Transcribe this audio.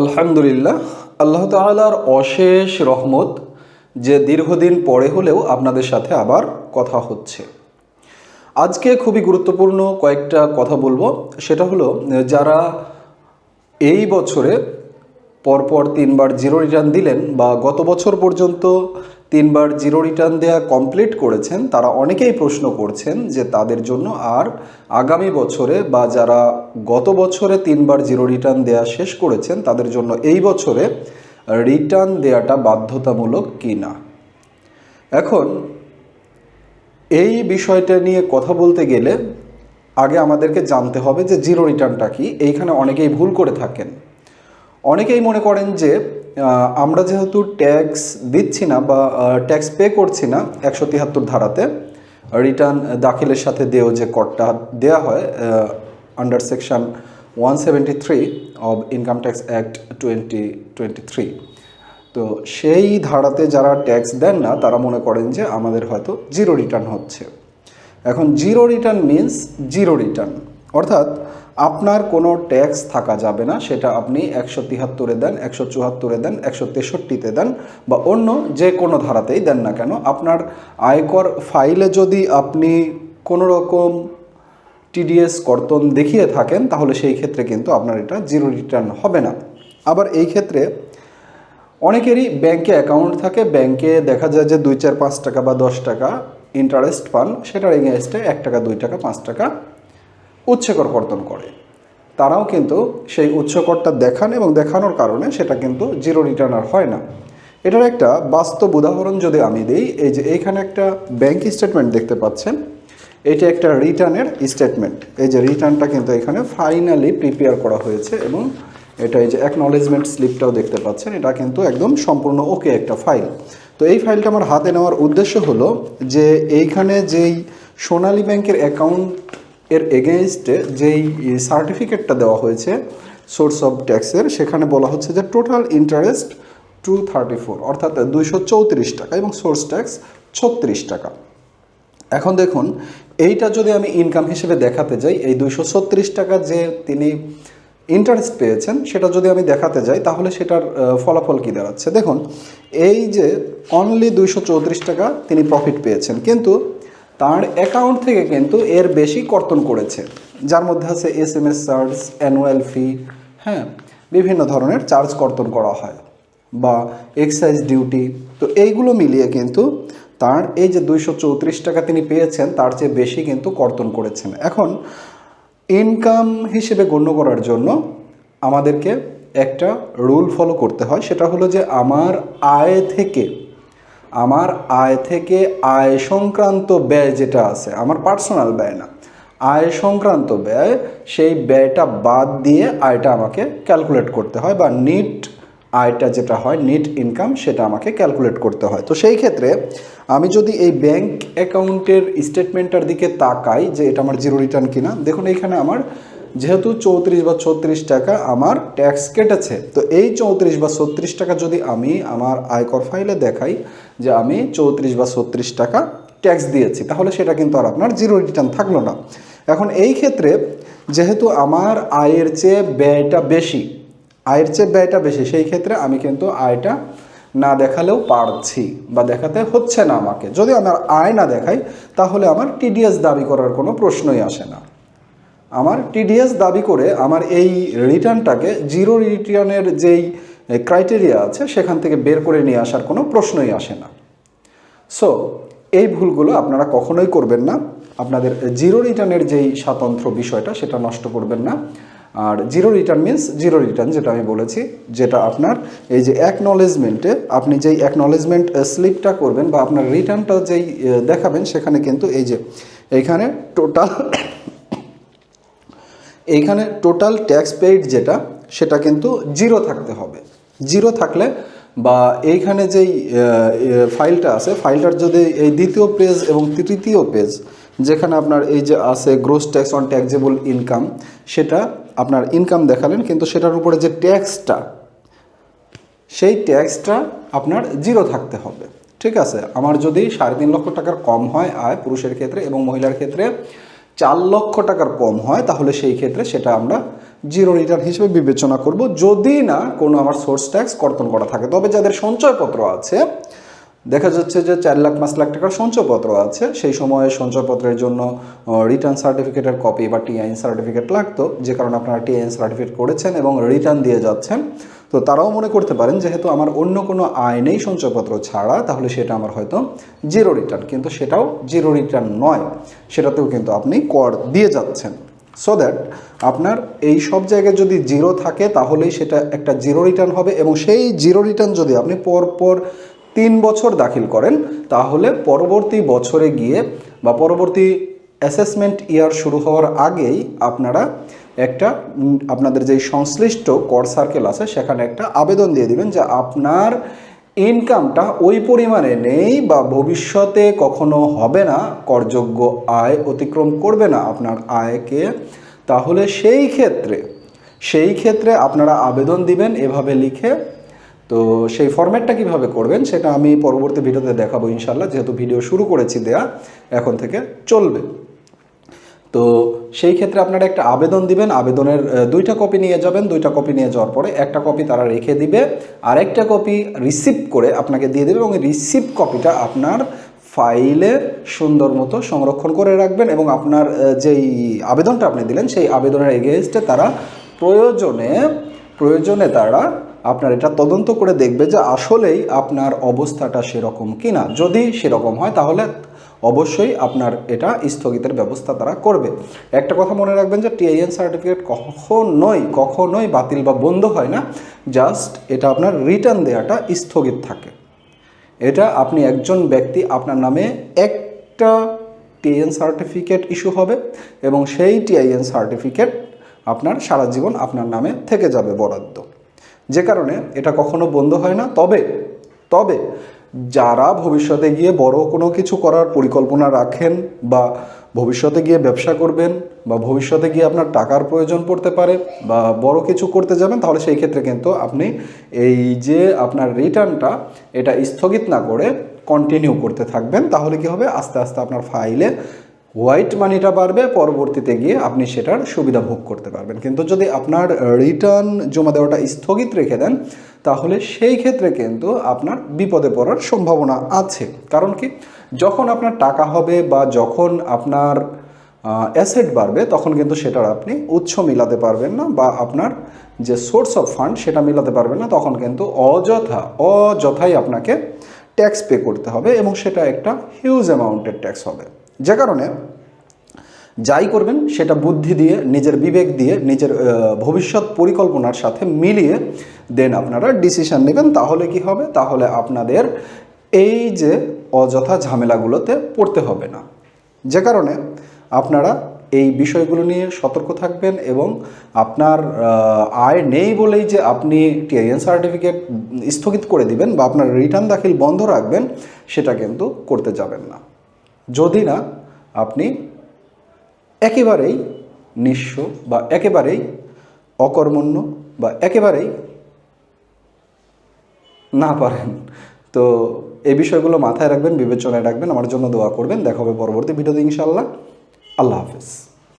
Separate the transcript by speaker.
Speaker 1: আলহামদুলিল্লাহ, আল্লাহ তালার অশেষ রহমত যে দীর্ঘদিন পরে হলেও আপনাদের সাথে আবার কথা হচ্ছে। আজকে খুবই গুরুত্বপূর্ণ কয়েকটা কথা বলব। সেটা হলো, যারা এই বছরে পরপর তিনবার জিরো রিটার্ন দিলেন বা গত বছর পর্যন্ত তিনবার জিরো রিটার্ন দেওয়া কমপ্লিট করেছেন, তারা অনেকেই প্রশ্ন করছেন যে তাদের জন্য আর আগামী বছরে বা যারা গত বছরে তিনবার জিরো রিটার্ন দেওয়া শেষ করেছেন, তাদের জন্য এই বছরে রিটার্ন দেওয়াটা বাধ্যতামূলক কি না এখন এই বিষয়টা নিয়ে কথা বলতে গেলে আগে আমাদেরকে জানতে হবে যে জিরো রিটার্নটা কি। এইখানে অনেকেই ভুল করে থাকেন। অনেকেই মনে করেন যে আমরা যেহেতু ট্যাক্স দিচ্ছি না বা ট্যাক্স পে করছি না একশো তিয়াত্তর ধারাতে রিটার্ন দাখিলের সাথে দেও যে করটা দেওয়া হয় under section one seventy three of income tax act twenty twenty three তো সেই ধারাতে যারা ট্যাক্স দেন না, তারা মনে করেন যে আমাদের হয়তো জিরো রিটার্ন হচ্ছে। এখন zero return means zero return অর্থাৎ আপনার কোনো ট্যাক্স থাকা যাবে না, সেটা আপনি একশো তিয়াত্তরে দেন, একশো চুয়াত্তরে দেন, একশো তেষট্টিতে দেন, বা অন্য যে কোনো ধারাতেই দেন না কেন, আপনার আয়কর ফাইলে যদি আপনি কোনো রকম টিডিএস কর্তন দেখিয়ে থাকেন, তাহলে সেই ক্ষেত্রে কিন্তু আপনার এটা জিরো রিটার্ন হবে না। আবার এই ক্ষেত্রে অনেকেরই ব্যাংকে অ্যাকাউন্ট থাকে, ব্যাংকে দেখা যায় যে দুই চার পাঁচ টাকা বা দশ টাকা ইন্টারেস্ট পান, সেটার এগেনস্টে এক টাকা, দুই টাকা, পাঁচ টাকা উচ্চকর কর্তন করে। তারাও কিন্তু সেই উচ্চকরটা দেখান এবং দেখানোর কারণে সেটা কিন্তু জিরো রিটার্ন আর হয় না। এটার একটা বাস্তব উদাহরণ যদি আমি দিই, এই যে এইখানে একটা ব্যাংক স্টেটমেন্ট দেখতে পাচ্ছেন। এটি একটা রিটার্নের স্টেটমেন্ট এই যে রিটার্নটা কিন্তু এখানে ফাইনালি প্রিপেয়ার করা হয়েছে এবং এটা এই যে অ্যাকনলেজমেন্ট স্লিপটাও দেখতে পাচ্ছেন। এটা কিন্তু একদম সম্পূর্ণ ওকে একটা ফাইল তো এই ফাইলটা আমার হাতে নেওয়ার উদ্দেশ্য হলো যে এইখানে যেই সোনালী ব্যাংকের অ্যাকাউন্ট এর এগেনস্টে যেই সার্টিফিকেটটা দেওয়া হয়েছে সোর্স অফ ট্যাক্সের সেখানে বলা হচ্ছে যে total interest two thirty four অর্থাৎ দুইশো চৌত্রিশ টাকা এবং সোর্স ট্যাক্স ছত্রিশ টাকা। এখন দেখুন, এইটা যদি আমি ইনকাম হিসেবে দেখাতে যাই, এই দুইশো ছত্রিশ টাকা যে তিনি ইন্টারেস্ট পেয়েছেন, সেটা যদি আমি দেখাতে যাই, তাহলে সেটার ফলাফল কী দাঁড়াচ্ছে? দেখুন, এই যে অনলি দুইশো চৌত্রিশ টাকা তিনি প্রফিট পেয়েছেন, কিন্তু তার অ্যাকাউন্ট থেকে কিন্তু এর বেশি কর্তন করেছে, যার মধ্যে আছে S M S charge annual fee হ্যাঁ বিভিন্ন ধরনের চার্জ কর্তন করা হয়, বা এক্সাইজ ডিউটি তো এইগুলো মিলিয়ে কিন্তু তার এই যে দুইশো চৌত্রিশ টাকা তিনি পেয়েছেন, তার চেয়ে বেশি কিন্তু কর্তন করেছেন। এখন ইনকাম হিসেবে গণ্য করার জন্য আমাদেরকে একটা রুল ফলো করতে হয়, সেটা হলো যে আমার আয় থেকে আমার আয় থেকে আয় সংক্রান্ত ব্যয় যেটা আছে, আমার পার্সোনাল ব্যয় না, আয় সংক্রান্ত ব্যয়, সেই ব্যয়টা বাদ দিয়ে আয়টা আমাকে ক্যালকুলেট করতে হয় বা নিট আয়টা যেটা হয় নেট ইনকাম সেটা আমাকে ক্যালকুলেট করতে হয়। তো সেই ক্ষেত্রে আমি যদি এই ব্যাংক অ্যাকাউন্টের স্টেটমেন্টটার দিকে তাকাই যে এটা আমার জিরো রিটার্ন কিনা, দেখুন এইখানে আমার যেহেতু চৌত্রিশ বা ছত্রিশ টাকা আমার ট্যাক্স কেটেছে, তো এই চৌত্রিশ বা ছত্রিশ টাকা যদি আমি আমার আয়কর ফাইলে দেখাই যে আমি চৌত্রিশ বা ছত্রিশ টাকা ট্যাক্স দিয়েছি, তাহলে সেটা কিন্তু আর আপনার জিরো রিটার্ন থাকল না। এখন এই ক্ষেত্রে যেহেতু আমার আয়ের চেয়ে ব্যয়টা বেশি, আয়ের চেয়ে ব্যয়টা বেশি, সেই ক্ষেত্রে আমি কিন্তু আয়টা না দেখালেও পারছি বা দেখাতে হচ্ছে না আমাকে। যদি আমার আয় না দেখাই, তাহলে আমার টিডিএস দাবি করার কোনো প্রশ্নই আসে না। আমার টিডিএস দাবি করে আমার এই রিটার্নটাকে জিরো রিটার্নের যেই ক্রাইটেরিয়া আছে, সেখান থেকে বের করে নিয়ে আসার কোনো প্রশ্নই আসে না। সো এই ভুলগুলো আপনারা কখনোই করবেন না। আপনাদের জিরো রিটার্নের যেই স্বাতন্ত্র্য বিষয়টা, সেটা নষ্ট করবেন না। আর zero return means zero return যেটা আমি বলেছি, যেটা আপনার এই যে অ্যাকনলেজমেন্টে আপনি যেই অ্যাকনলেজমেন্ট স্লিপটা করবেন বা আপনার রিটার্নটা যেই দেখাবেন, সেখানে কিন্তু এই যে এইখানে টোটাল এইখানে টোটাল ট্যাক্স পেইড যেটা, সেটা কিন্তু জিরো থাকতে হবে। জিরো থাকলে বা এইখানে যেই ফাইলটা আছে ফাইলটার যদি এই দ্বিতীয় পেজ এবং তৃতীয় পেজ যেখানে আপনার এই যে আছে gross tax on taxable income সেটা আপনার ইনকাম দেখালেন, কিন্তু সেটার উপরে যে ট্যাক্সটা সেই ট্যাক্সটা আপনার জিরো থাকতে হবে। ঠিক আছে? আমার যদি সাড়ে তিন লক্ষ টাকার কম হয় আয় পুরুষের ক্ষেত্রে এবং মহিলার ক্ষেত্রে চার লক্ষ টাকার কম হয়, তাহলে সেই ক্ষেত্রে সেটা আমরা জিরো রিটার্ন হিসেবে বিবেচনা করব। যদি না কোনো আমার সোর্স ট্যাক্স কর্তন করা থাকে। তবে যাদের সঞ্চয়পত্র আছে দেখা যাচ্ছে যে চার লাখ, পাঁচ লাখ টাকার সঞ্চয়পত্র আছে। সেই সময়ে সঞ্চয়পত্রের জন্য রিটার্ন সার্টিফিকেটের কপি বা টিআইএন সার্টিফিকেট লাগতো, যে কারণে আপনারা টিআইএন সার্টিফিকেট করেছেন এবং রিটার্ন দিয়ে যাচ্ছেন। তো তারাও মনে করতে পারেন, যেহেতু আমার অন্য কোনো আয় নেই সঞ্চয়পত্র ছাড়া, তাহলে সেটা আমার হয়তো জিরো রিটার্ন কিন্তু সেটাও জিরো রিটার্ন নয়। সেটাতেও কিন্তু আপনি কর দিয়ে যাচ্ছেন। সো দ্যাট আপনার এই সব জায়গায় যদি জিরো থাকে, তাহলেই সেটা একটা জিরো রিটার্ন হবে এবং সেই জিরো রিটার্ন যদি আপনি পরপর তিন বছর দাখিল করেন, তাহলে পরবর্তী বছরে গিয়ে বা পরবর্তী অ্যাসেসমেন্ট ইয়ার শুরু হওয়ার আগেই আপনারা একটা আপনাদের যেই সংশ্লিষ্ট কর সার্কেল আছে, সেখানে একটা আবেদন দিয়ে দিবেন যে আপনার ইনকামটা ওই পরিমাণে নেই বা ভবিষ্যতে কখনো হবে না, করযোগ্য আয় অতিক্রম করবে না আপনার আয়কে। তাহলে সেই ক্ষেত্রে সেই ক্ষেত্রে আপনারা আবেদন দিবেন, এভাবে লিখে তো সেই ফরম্যাটটা কীভাবে করবেন সেটা আমি পরবর্তী ভিডিওতে দেখাবো ইনশাল্লাহ যেহেতু ভিডিও শুরু করেছি দেয়া, এখন থেকে চলবে। তো সেই ক্ষেত্রে আপনারা একটা আবেদন দিবেন, আবেদনের দুইটা কপি নিয়ে যাবেন, দুইটা কপি নিয়ে যাওয়ার পরে একটা কপি তারা রেখে দিবে, আর একটা কপি রিসিভ করে আপনাকে দিয়ে দেবে এবং রিসিভ কপিটা আপনার ফাইলে সুন্দর মতো সংরক্ষণ করে রাখবেন এবং আপনার যেই আবেদনটা আপনি দিলেন, সেই আবেদনের এগেনস্টে তারা প্রয়োজনে প্রয়োজনে তারা আপনার এটা তদন্ত করে দেখবে যে আসলেই আপনার অবস্থাটা সেরকম কি না যদি সেরকম হয়, তাহলে অবশ্যই আপনার এটা স্থগিতের ব্যবস্থা তারা করবে। একটা কথা মনে রাখবেন যে টিআইএন সার্টিফিকেট কখনোই কখনোই বাতিল বা বন্ধ হয় না। জাস্ট এটা আপনার রিটার্ন দেওয়াটা স্থগিত থাকে। এটা আপনি একজন ব্যক্তি, আপনার নামে একটা টিআইএন সার্টিফিকেট ইস্যু হবে এবং সেই টিআইএন সার্টিফিকেট আপনার সারা জীবন আপনার নামে থেকে যাবে বরাদ্দ। যে কারণে এটা কখনো বন্ধ হয় না। তবে তবে যারা ভবিষ্যতে গিয়ে বড় কোনো কিছু করার পরিকল্পনা রাখেন বা ভবিষ্যতে গিয়ে ব্যবসা করবেন বা ভবিষ্যতে গিয়ে আপনার টাকার প্রয়োজন পড়তে পারে বা বড় কিছু করতে যাবেন, তাহলে সেই ক্ষেত্রে কিন্তু আপনি এই যে আপনার রিটার্নটা, এটা স্থগিত না করে কন্টিনিউ করতে থাকবেন। তাহলে কি হবে? আস্তে আস্তে আপনার ফাইলে হোয়াইট মানিটা বাড়বে, পরবর্তীতে গিয়ে আপনি সেটার সুবিধা ভোগ করতে পারবেন। কিন্তু যদি আপনার রিটার্ন জমা দেওয়াটা স্থগিত রেখে দেন, তাহলে সেই ক্ষেত্রে কিন্তু আপনার বিপদে পড়ার সম্ভাবনা আছে। কারণ কি? যখন আপনার টাকা হবে বা যখন আপনার অ্যাসেট বাড়বে, তখন কিন্তু সেটার আপনি উৎস মিলাতে পারবেন না বা আপনার যে সোর্স অফ ফান্ড সেটা মিলাতে পারবেন না। তখন কিন্তু অযথা, অযথাই আপনাকে ট্যাক্স পে করতে হবে এবং সেটা একটা হিউজ অ্যামাউন্টের ট্যাক্স হবে। যে কারণে যাই করবেন, সেটা বুদ্ধি দিয়ে, নিজের বিবেক দিয়ে, নিজের ভবিষ্যৎ পরিকল্পনার সাথে মিলিয়ে দেন আপনারা ডিসিশন নেবেন, তাহলে কি হবে? তাহলে আপনাদের এই যে অযথা ঝামেলাগুলোতে পড়তে হবে না। যে কারণে আপনারা এই বিষয়গুলো নিয়ে সতর্ক থাকবেন এবং আপনার আয় নেই বলেই যে আপনি টিআইএন সার্টিফিকেট স্থগিত করে দিবেন বা আপনার রিটার্ন দাখিল বন্ধ রাখবেন, সেটা কিন্তু করতে যাবেন না। যদি না, আপনি একেবারেই নিঃস্ব বা একেবারেই অকর্মণ্য বা একেবারেই না পারেন। তো এই বিষয়গুলো মাথায় রাখবেন, বিবেচনায় রাখবেন। আমার জন্য দোয়া করবেন। দেখা হবে পরবর্তী ভিডিওতে ইনশাল্লাহ আল্লাহ হাফেজ।